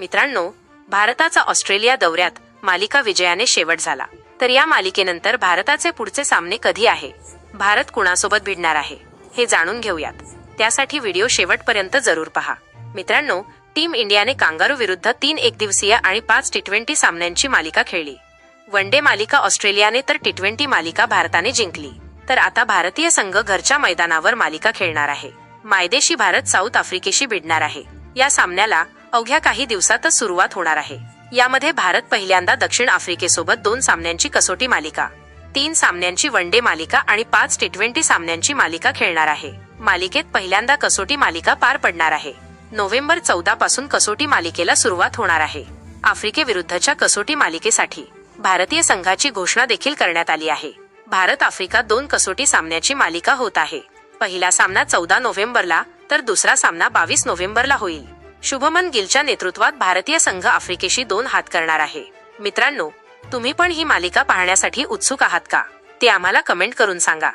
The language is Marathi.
मित्रांनो भारताचा ऑस्ट्रेलिया दौऱ्यात मालिका विजयाने शेवट झाला. तर या मालिकेनंतर भारताचे पुढचे सामने कधी आहे? भारत कुणासोबत भिडणार आहे? हे जाणून घेऊयात. त्यासाठी व्हिडिओ शेवटपर्यंत जरूर पहा. मित्रांनो टीम इंडियाने कांगारू विरुद्ध तीन एकदिवसीय आणि पाच टी ट्वेंटी सामन्यांची मालिका खेळली. वन डे मालिका ऑस्ट्रेलियाने तर टी ट्वेंटी मालिका भारताने जिंकली. तर आता भारतीय संघ घरच्या मैदानावर मालिका खेळणार आहे. मायदेशी भारत साऊथ आफ्रिकेशी भिडणार आहे. या सामन्याला अवघ्या काही दिवसातच सुरुवात होणार आहे. यामध्ये भारत पहिल्यांदा दक्षिण आफ्रिकेसोबत दोन सामन्यांची कसोटी मालिका तीन सामन्यांची वन डे मालिका आणि पाच टी ट्वेंटी सामन्यांची मालिका खेळणार आहे. मालिकेत पहिल्यांदा कसोटी मालिका पार पडणार आहे. नोव्हेंबर चौदा पासून कसोटी मालिकेला सुरुवात होणार आहे. आफ्रिकेविरुद्धच्या कसोटी मालिकेसाठी भारतीय संघाची घोषणा देखील करण्यात आली आहे. भारत आफ्रिका दोन कसोटी सामन्याची मालिका होत आहे. पहिला सामना चौदा नोव्हेंबरला तर दुसरा सामना बावीस नोव्हेंबरला होईल. शुभमन गिलच्या नेतृत्वात भारतीय संघ आफ्रिकेशी दोन हात करणार आहे. मित्रांनो तुम्ही पण ही मालिका पाहण्यासाठी उत्सुक आहात का? ते आम्हाला कमेंट करून सांगा.